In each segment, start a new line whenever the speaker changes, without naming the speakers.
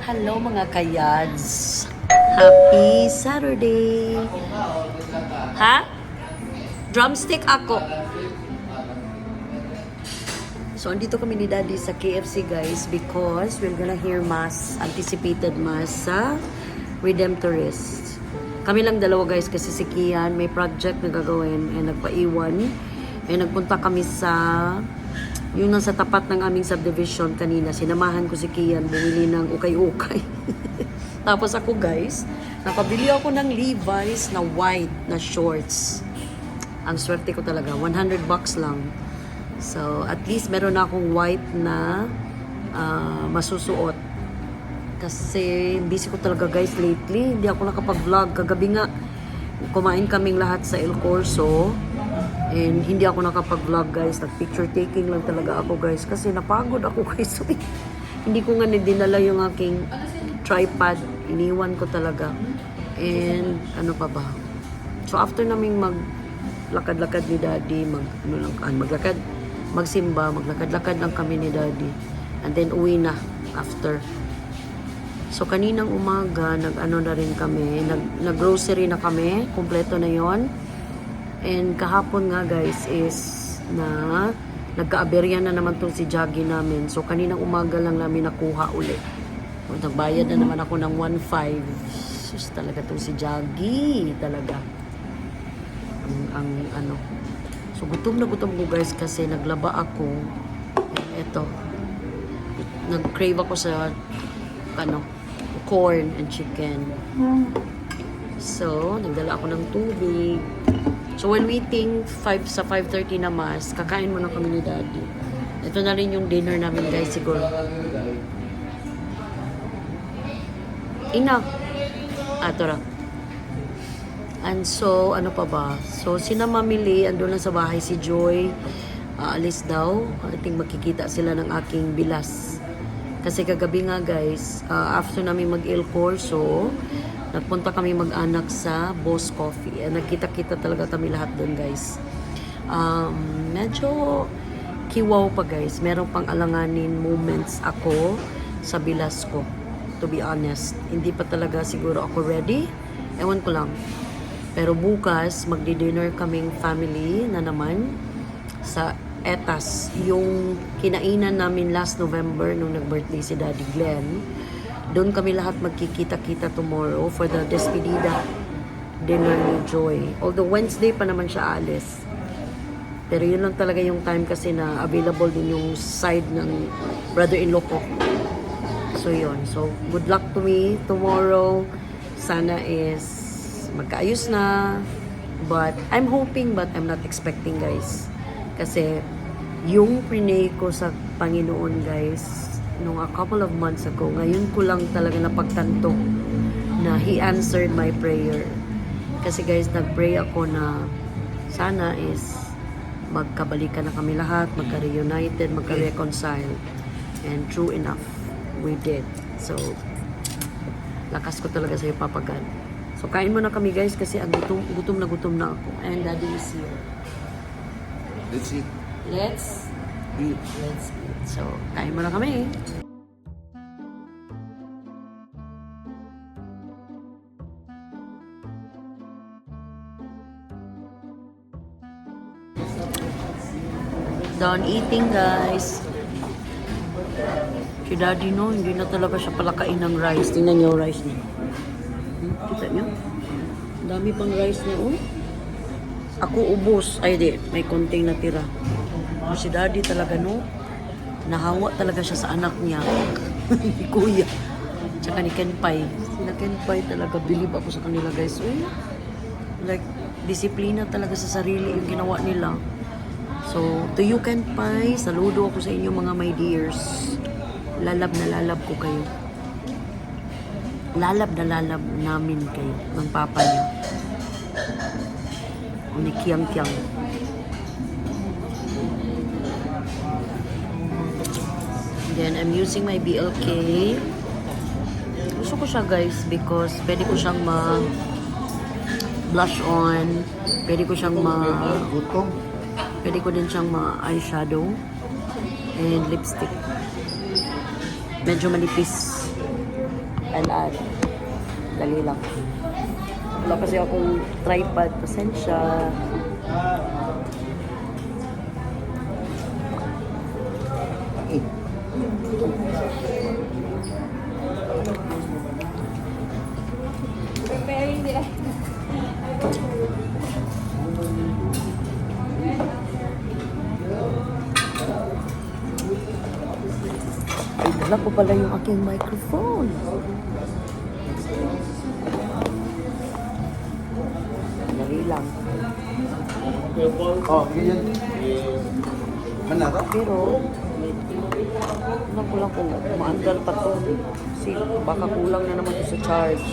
Hello mga kayads. Happy Saturday. Ha? Drumstick ako. So, andito kami ni Daddy sa KFC guys because we're gonna hear mass, anticipated mass sa Redemptorist. Kami lang dalawa guys kasi si Kian may project na gagawin and nagpaiwan. And nagpunta kami sa yung nasa tapat ng aming subdivision kanina. Sinamahan ko si Kian bumili ng ukay-ukay. Tapos ako guys, nakabili ako ng Levi's na white na shorts. Ang swerte ko talaga, 100 bucks lang. So, at least meron na akong white na ah, masusuot. Kasi busy ko talaga guys lately. Hindi ako nakapag-vlog. Kagabi nga, kumain kaming lahat sa El Corso. And hindi ako nakapag-vlog guys. Nag-picture taking lang talaga ako guys. Kasi napagod ako guys. hindi ko nga dinala yung aking tripod. Iniwan ko talaga. And ano pa ba? So after naming mag lakad-lakad ni daddy, mag, ano lang, ah, maglakad, magsimba, maglakad-lakad lang kami ni daddy. And then uwi na after. So kaninang umaga, nag-ano na rin kami, nag, nag-grocery na kami, kumpleto na yon And kahapon nga guys is na nagkaaberya na naman tong si Jaggy namin. So kaninang umaga lang namin nakuha uli. So, nagbayad na naman ako ng 1.5. Sus talaga tong si Jaggy talaga. Ang, ang ano. So gutom na gutom ko guys kasi naglaba ako. Ito. Nag-crave ako sa ano, corn and chicken. So, nagdala ako ng tubig. So, when waiting 5 sa 5.30 na mas, kakain muna kami ni Daddy. Ito na rin yung dinner namin guys siguro. Ina. Ah, ito. And so, ano pa ba? So, sina mamili, andun lang sa bahay si Joy. Aalis daw. I think makikita sila ng aking bilas. Kasi kagabi nga guys, ah, after namin mag El Corso, nagpunta kami mag-anak sa Boss Coffee. And nagkita-kita talaga kami lahat doon guys. Um, medyo kiwaw pa guys. Meron pang alanganin moments ako sa bilas ko. To be honest. Hindi pa talaga siguro ako ready. Ewan ko lang. Pero bukas, magdi-dinner kaming family na naman sa Etas. Yung kinainan namin last November nung nag-birthday si Daddy Glenn. Doon kami lahat magkikita-kita tomorrow for the despedida dinner ni Joy. Although Wednesday pa naman siya alis. Pero yun lang talaga yung time kasi na available din yung side ng brother-in-law ko. So yun. So good luck to me tomorrow. Sana is magkaayos na. But I'm hoping but I'm not expecting guys. Kasi yung prinay ko sa Panginoon guys nung a couple of months ago, ngayon ko lang talaga napagtanto na He answered my prayer. Kasi guys, nag-pray ako na sana is magkabalikan na kami lahat, magka-reunited, magka-reconcile. And true enough, we did. So, lakas ko talaga sa Papa God. So, kain muna kami guys kasi ang gutom, gutom na gutom na ako. And Daddy is here.
Let's eat.
Let's,
Eat.
So, kain muna kami. Done eating, guys. Si Daddy, no, hindi na talaga siya palakain ng rice. Tingnan niyo rice niya. Hmm, kita niyo? Dami pang rice niya, oh. Ako ubos. Ay, di. May konting natira. O, si Daddy talaga, no? Nahawa talaga siya sa anak niya. ni Kuya. Tsaka ni Kenpai. Sila Kenpai talaga. Believe ako sa kanila, guys. Uy, like, disiplina talaga sa sarili yung ginawa nila. So, to you Kenpai, saludo ako sa inyo mga my dears. Lalab na lalab ko kayo. Lalab na lalab namin kayo ng papa niyo. Ni Kiang Kiang. Then, I'm using my BLK. Gusto ko siya guys because pwede ko siyang ma blush on. Pwede ko siyang ma pwede ko din siyang ma eyeshadow and lipstick. Medyo manipis. and add. Dali lang. Wala kasi akong tripod. Pasensya. Ay, dala ko pala yung aking microphone. Dali lang.
Oh, ganyan. Mana ka?
Pero, alam ko lang kung maandar pa to. Kasi baka kulang na naman sa charge.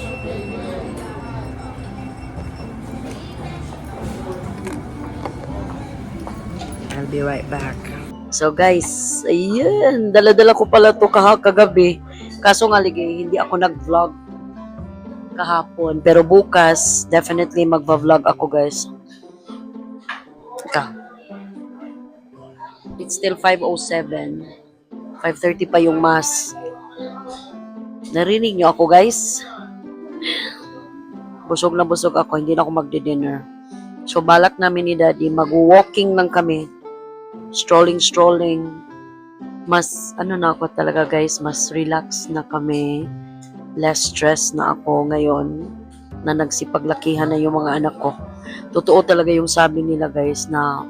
I'll be right back. So guys, ayun, dala-dala ko pala to kagabi. Kaso nga ligi, hindi ako nag-vlog kahapon. Pero bukas, definitely magva-vlog ako guys. Ka. It's still 5.07. 5.30 pa yung mass. Narinig niyo ako, guys? Busog na busog ako. Hindi na ako magdi-dinner. So, balak namin ni Daddy. Mag-walking lang kami. Strolling, strolling. Mas, ano na ako talaga, guys. Mas relax na kami. Less stress na ako ngayon na nagsipaglakihan na yung mga anak ko. Totoo talaga yung sabi nila, guys, na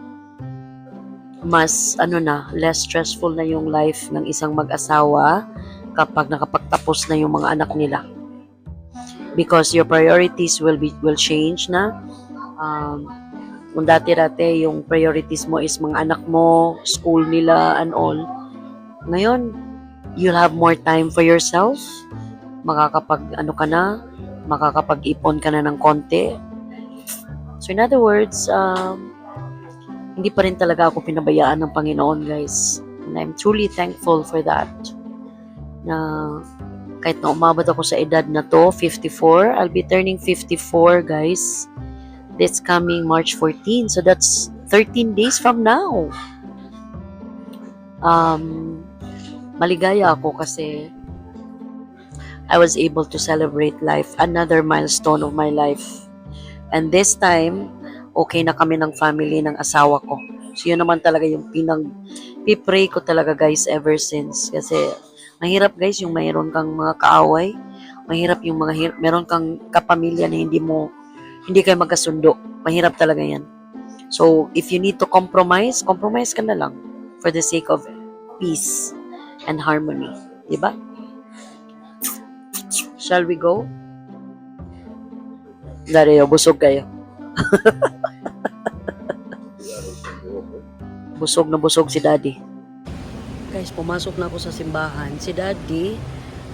mas ano na, less stressful na yung life ng isang mag-asawa kapag nakapagtapos na yung mga anak nila. Because your priorities will be will change na. Um, kung dati-dati yung priorities mo is mga anak mo, school nila and all. Ngayon, you'll have more time for yourself. Makakapag ano ka na, makakapag-ipon ka na ng konti. So in other words, um, hindi pa rin talaga ako pinabayaan ng Panginoon, guys. And I'm truly thankful for that. Na kahit na umabot ako sa edad na to, 54, I'll be turning 54, guys. This coming March 14. So that's 13 days from now. Um, maligaya ako kasi I was able to celebrate life, another milestone of my life. And this time, okay na kami ng family ng asawa ko. So yun naman talaga yung pinag pipray ko talaga guys ever since kasi mahirap guys yung mayroon kang mga kaaway, mahirap yung mga meron kang kapamilya na hindi mo hindi kayo magkasundo. Mahirap talaga 'yan. So if you need to compromise, compromise ka na lang for the sake of peace and harmony, 'di ba? Shall we go? Dario, busog kayo. busog na busog si Daddy. Guys, pumasok na ako sa simbahan. Si Daddy,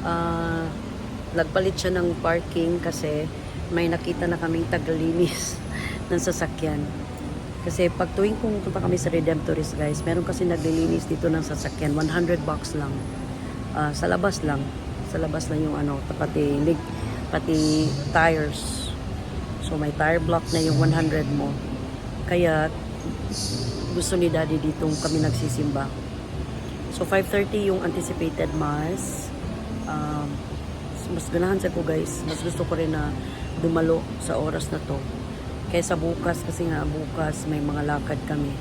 ah, nagpalit siya ng parking kasi may nakita na kaming taglinis ng sasakyan. Kasi pag tuwing pumunta kami sa Redemptorist guys, meron kasi naglilinis dito ng sasakyan. 100 bucks lang. Ah, sa labas lang. Sa labas lang yung ano, pati, lig, pati tires. So may tire block na yung 100 mo. Kaya gusto ni Daddy ditong kami nagsisimba. So 5.30 yung anticipated mass. Um, mas ganahan sa ko guys. Mas gusto ko rin na dumalo sa oras na to. Kaysa bukas kasi nga bukas may mga lakad kami.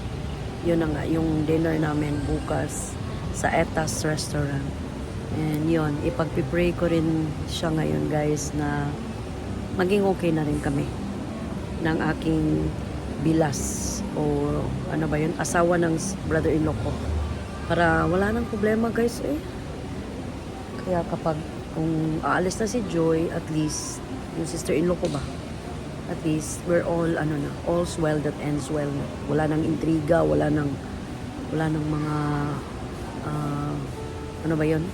Yun na nga yung dinner namin bukas sa Etas Restaurant. And yun, ipagpipray ko rin siya ngayon guys na maging okay na rin kami ng aking bilas o ano ba yun, asawa ng brother-in-law ko. Para wala nang problema guys eh. Kaya kapag kung aalis na si Joy, at least yung sister-in-law ko ba, at least we're all ano na, all's well that ends well na. Wala nang intriga, wala nang wala nang mga ah, ano ba yun?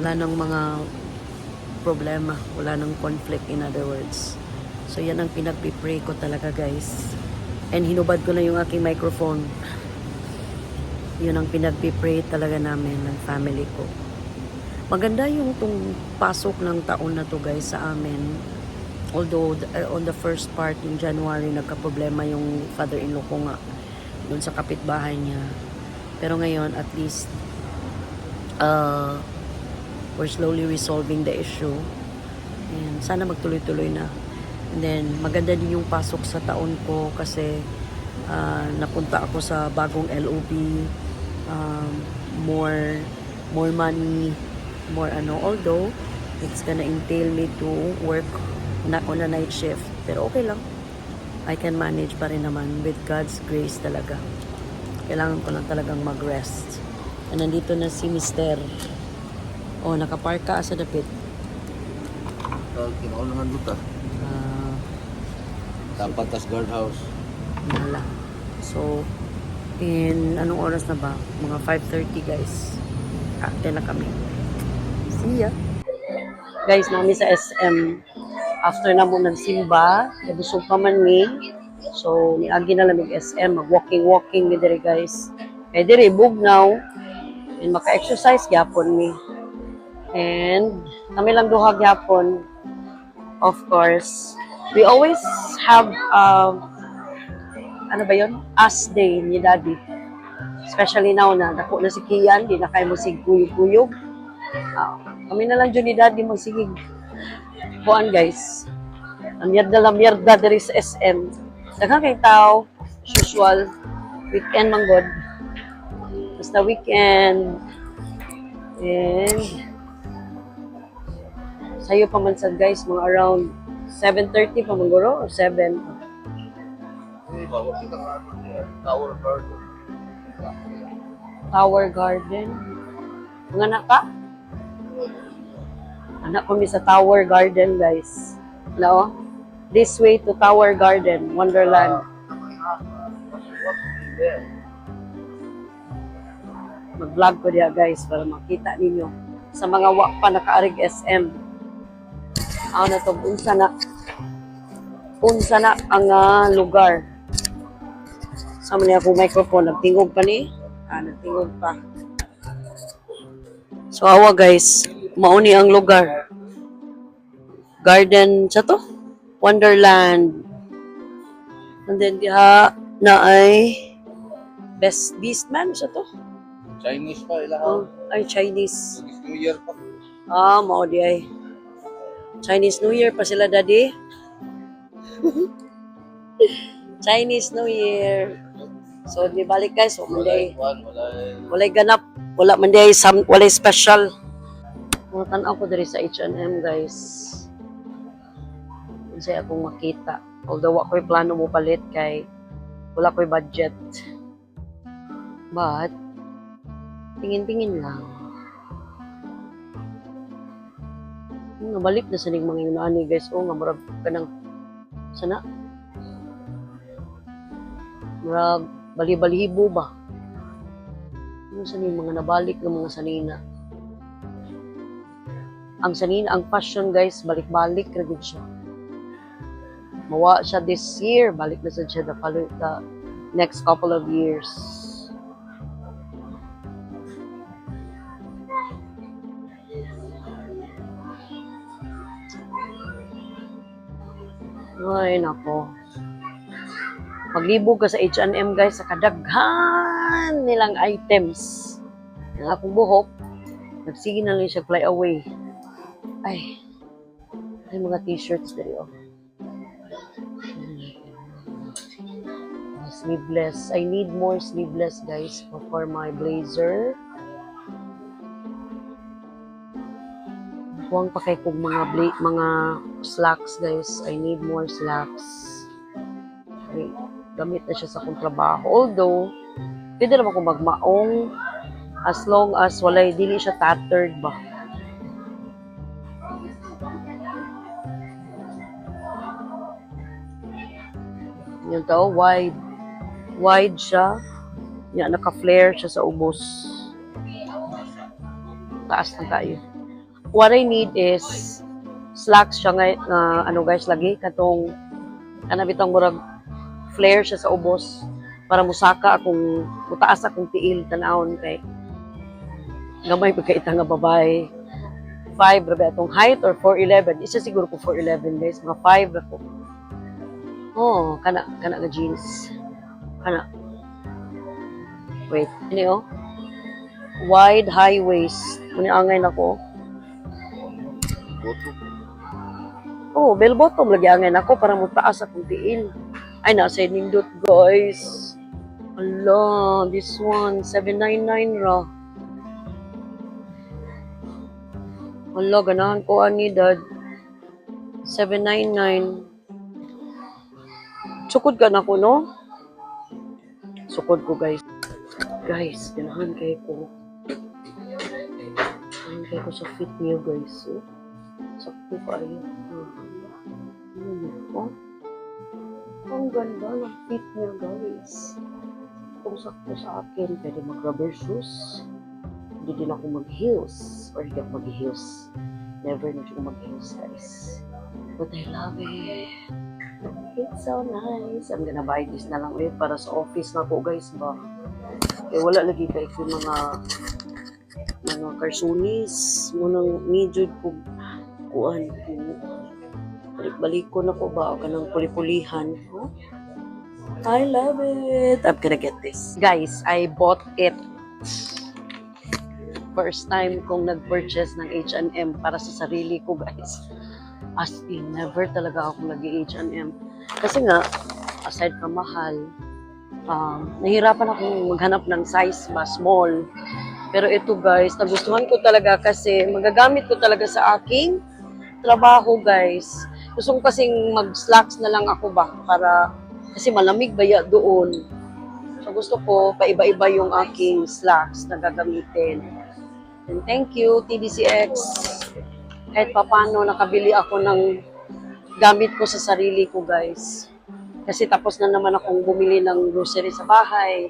Wala nang mga problema, wala nang conflict in other words. So yan ang pinagpipray ko talaga guys. And hinubad ko na yung aking microphone. Yun ang pinagpipray talaga namin ng family ko. Maganda yung tung pasok ng taon na to guys sa amin. Although uh, on the first part in January nagka-problema yung father-in-law ko nga dun sa kapitbahay niya. Pero ngayon at least uh, we're slowly resolving the issue. Ayan, sana magtuloy-tuloy na. And then, maganda din yung pasok sa taon ko kasi ah, napunta ako sa bagong LOB. Um, more, more money, more ano. Although, it's gonna entail me to work na on a night shift. Pero okay lang. I can manage pa rin naman with God's grace talaga. Kailangan ko lang talagang mag-rest. And nandito na si Mister. Oh, nakapark ka sa dapit.
Kinaunahan luta.
Ah,
Dapat tas guardhouse.
Wala. So, in anong oras na ba? Mga 5.30 guys. Kakte na kami. See ya. Guys, nami sa SM. After na mo nagsimba, nabusog pa man ni. So, niagi na lang SM. Mag-walking-walking mi diri guys. Kaya diri, bugnaw. And maka-exercise gyapon mi. And kami lang duha gyapon. Of course. We always have um, ano ba yun? As day ni daddy. Especially now na dako na si Kian, di na kayo mo sig kuyog-kuyog. Ah, kami na lang dyan ni daddy mo sigig. Kuan guys. Ang mierda la mierda diri sa SM. Daghang kay tao, usual, weekend man god. Basta weekend. And sayo pa man sad guys, mga around 7.30 pa maguro or 7.
Eh, bawa kita nga. Tower guard.
Tower Garden. Mga anak ka? Anak kami sa Tower Garden, guys. No? This way to Tower Garden, Wonderland. Mag-vlog ko diya, guys, para makita ninyo. Sa mga wak pa nakaarig SM. Ano na to, unsa na. Unsa na ang ah, lugar. Sa man ako microphone, nagtingog pa ni. Ah, nagtingog pa. So awa guys, mauni ang lugar. Garden sa to? Wonderland. And then diha na ay Best Beast man sa to.
Chinese pa ilang.
Oh, ay Chinese.
Chinese New Year pa.
Ah, mao di ay. Chinese New Year pa sila daddy. Chinese New Year. So di balik guys, so Monday.
One, wala.
Walay ganap, wala man di sam walay special. Mga tanaw ko diri sa H&M guys. Unsay akong makita. Although ako'y plano mo palit kay wala ko'y budget. But tingin-tingin lang. Hmm, Nabalik na sa ning mga yunani guys. O nga murag kanang sana. Murag bali-balihibo ba? Ano sa mga nabalik ng mga sanina? Ang sanina, ang fashion guys, balik-balik na gud siya. Mawa siya this year, balik na sad siya the, follow, the next couple of years. Ay, nako. Maglibog ka sa H&M guys sa kadaghan nilang items. Ang akong buhok, nagsige na lang siya fly away. Ay, ay mga t-shirts dali oh. Sleeveless. I need more sleeveless guys for, my blazer. Huwag pa kay kong mga bla- mga slacks guys. I need more slacks. Ay, gamit na siya sa akong trabaho. Although, pwede naman kung magmaong as long as walay dili siya tattered ba. Yun to, wide. Wide siya. Yan, naka-flare siya sa ubos. Taas na tayo. What I need is slacks siya nga, nga ano guys, lagi. Katong, ano bitang murag flare siya sa ubos para musaka akong mutaas akong tiil tanawon kay gamay pagkaita nga babae 5 rabi atong height or 4'11 isa siguro ko 4'11 guys mga 5 ra ko oh kana kana nga jeans kana wait ini oh wide high waist muni angay nako
Boto.
Oh, bell bottom lagi angin ako para mo taas akong tiil. Ay, nasa nindot, guys. Ala, this one, 799 ra. Ala, ganahan ko ani, dad. 799. Sukod ka na ko, no? Sukod ko, guys. Guys, ganahan kayo ko. Ganahan kayo ko sa fit niyo, guys. Oh. Sakto ayun. Ano po? Ang ganda ng fit niya, guys. Kung sakto sa akin, pwede mag-rubber shoes. Hindi din ako mag-heels. Or hindi ako mag-heels. Never na siya mag-heels, guys. But I love it. It's so nice. I'm gonna buy this na lang ulit para sa office na po, guys, ba? Eh, wala lagi kayo yung mga mga cartoonis. Munang medyo ko kuan balik-balik ko na ko ba o kanang puli-pulihan? I love it I'm gonna get this guys I bought it first time kong nag-purchase ng H&M para sa sarili ko guys as in never talaga ako nag H&M kasi nga aside from mahal um, nahirapan akong maghanap ng size ba small pero ito guys, nagustuhan ko talaga kasi magagamit ko talaga sa aking trabaho guys. Gusto ko kasing mag-slacks na lang ako ba para kasi malamig baya doon. So gusto ko paiba-iba yung aking slacks na gagamitin. And thank you TDCX. Kahit papano nakabili ako ng gamit ko sa sarili ko guys. Kasi tapos na naman akong bumili ng grocery sa bahay,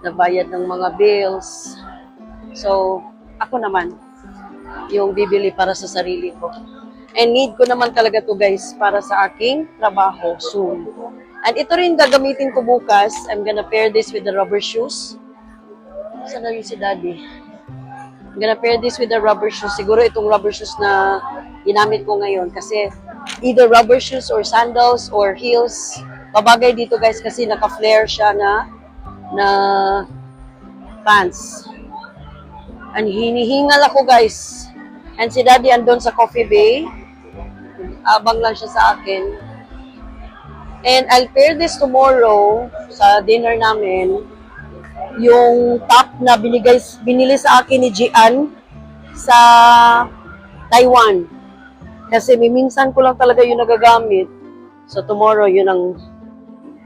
nabayad ng mga bills. So, ako naman, yung bibili para sa sarili ko. And need ko naman talaga to guys para sa aking trabaho soon. And ito rin gagamitin ko bukas. I'm gonna pair this with the rubber shoes. Saan na yun si daddy? I'm gonna pair this with the rubber shoes. Siguro itong rubber shoes na ginamit ko ngayon. Kasi either rubber shoes or sandals or heels. Babagay dito guys kasi naka-flare siya na na pants. And hinihingal ako guys. And si daddy andon sa coffee bay. Abang lang siya sa akin. And I'll pair this tomorrow sa dinner namin. Yung top na binigay, binili sa akin ni Jian sa Taiwan. Kasi miminsan ko lang talaga yung nagagamit. So tomorrow yun ang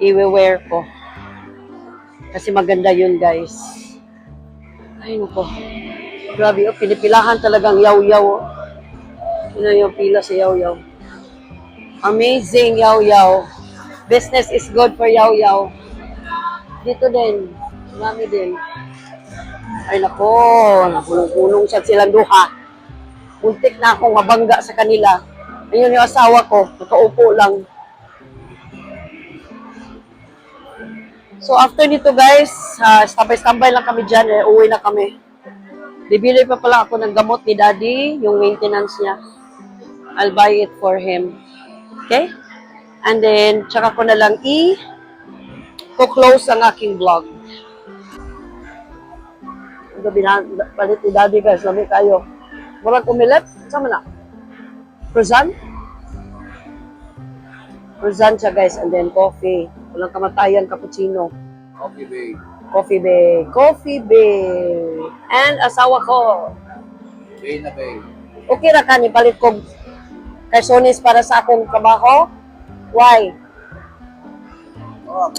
i-wear ko. Kasi maganda yun guys. Ay nako. Grabe, oh, pinipilahan talagang yaw-yaw. oh. Yun yung pila sa yaw-yaw. Amazing yaw-yaw. Business is good for yaw-yaw. Dito din. Mami din. Ay nako, napulong-pulong siya silang duha. Muntik na akong mabangga sa kanila. Ayun yung asawa ko, nakaupo lang. So after nito guys, uh, stambay-stambay lang kami dyan, eh, uwi na kami. Bibili pa pala ako ng gamot ni daddy, yung maintenance niya. I'll buy it for him. Okay? And then, tsaka ko na lang i ko-close ang aking vlog. Gabi na, palit ni daddy guys, lami kayo. Murag umilit, sama na. Croissant? Croissant siya guys, and then coffee. Walang kamatayan, cappuccino.
Okay, babe.
Coffee Bay. Coffee Bay. And asawa ko.
Babe na, babe.
Okay ra ka ni palit kog karsones para sa akong trabaho? Why?
Oh?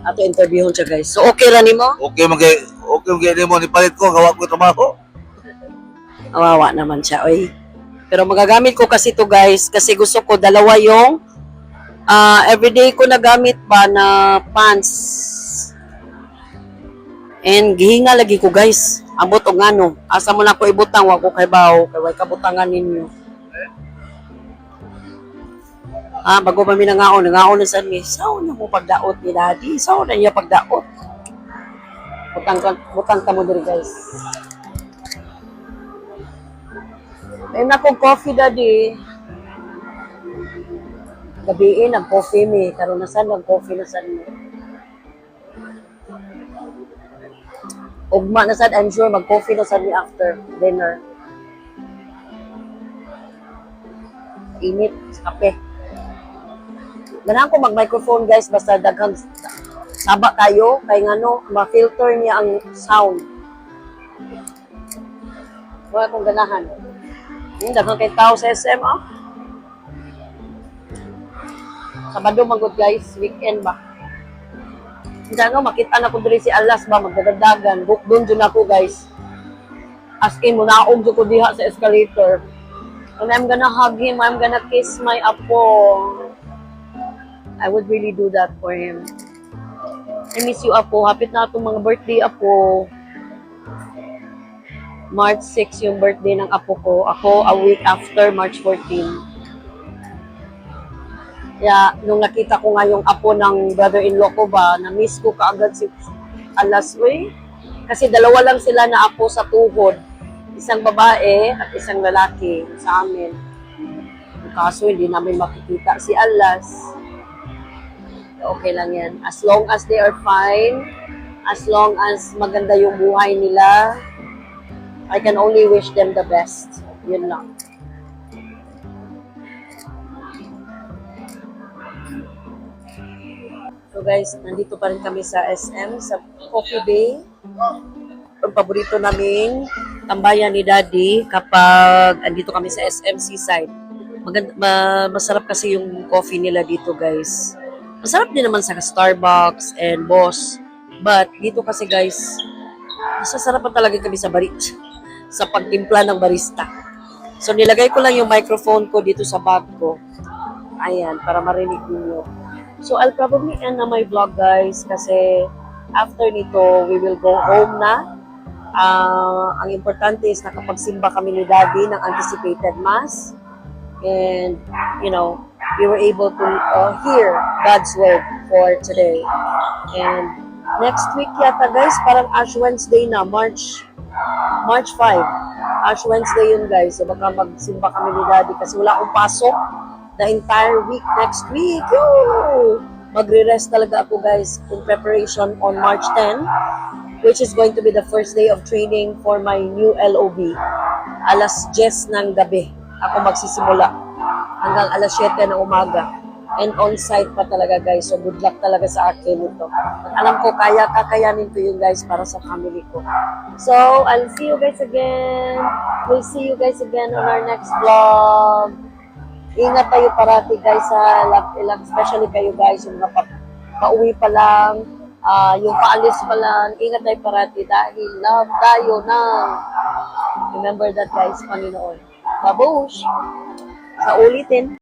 Ato interviewon siya guys. So okay ra nimo?
Okay, mag okay, mag mo ni palit ko, gawa ko trabaho.
Awawa naman siya, oy. Pero magagamit ko kasi to guys kasi gusto ko dalawa yung ah, everyday ko nagamit ba na pants. And gihinga lagi ko guys. Ambot og ngano. Asa mo na ko ibutang wa ko kay bawo kay way kabutangan ninyo. Ah, bago pa mi nangaon, nangaon na sa mi. Sao na mo pagdaot ni daddy? Sao na niya pagdaot? Butang butang ka mo diri guys. May na coffee daddy. Gabiin ang coffee mi. Karon na saan ang coffee na saan mi. Ugma na sad, I'm sure mag-coffee na sad mi after dinner. init kape. Ganahan ko mag-microphone guys, basta daghang saba kayo, kay ngano, ma-filter niya ang sound. Wala akong ganahan. Hmm, daghang kay tao sa SM, ah. Sabado magod guys, weekend ba? Hindi ano, makita na ko diri si Alas ba, magdadagdagan. Book doon dyan ako guys. As in, munaog ko diha sa escalator. And I'm gonna hug him, I'm gonna kiss my apo. I would really do that for him. I miss you, Apo. Hapit na itong mga birthday, Apo. March 6 yung birthday ng Apo ko. Ako, a week after, March 14. Kaya, nung nakita ko nga yung Apo ng brother-in-law ko ba, na-miss ko kaagad si Alas, uy. Kasi dalawa lang sila na Apo sa tuhod. Isang babae at isang lalaki sa amin. Kaso, hindi namin makikita si Alas okay lang yan. As long as they are fine, as long as maganda yung buhay nila, I can only wish them the best. Yun lang. So guys, nandito pa rin kami sa SM, sa Coffee Bay. Ang paborito naming tambayan ni Daddy kapag andito kami sa SM Seaside. Maganda, ma- masarap kasi yung coffee nila dito guys. Masarap din naman sa Starbucks and Boss. But dito kasi guys, masasarapan talaga kami sa bari sa pagtimpla ng barista. So nilagay ko lang yung microphone ko dito sa bag ko. Ayan, para marinig niyo. So I'll probably end na my vlog guys kasi after nito, we will go home na. Ah, ang importante is nakapagsimba kami ni Daddy ng anticipated mass. And, you know, we were able to uh, hear God's word for today. And next week yata guys, parang Ash Wednesday na, March March 5. Ash Wednesday yun guys. So baka magsimba kami ni Daddy kasi wala akong pasok the entire week next week. Yo! Magre-rest talaga ako guys in preparation on March 10 which is going to be the first day of training for my new LOB. Alas 10 ng gabi ako magsisimula hanggang alas 7 ng umaga. And on-site pa talaga guys. So good luck talaga sa akin ito. At alam ko kaya kakayanin ko yun guys para sa family ko. So I'll see you guys again. We'll see you guys again on our next vlog. Ingat tayo parati guys sa ilang especially kayo guys yung mga pa- pauwi pa lang, ah, yung paalis pa lang, ingat tayo parati dahil love tayo ng remember that guys, Panginoon. Babush! Sa ulitin.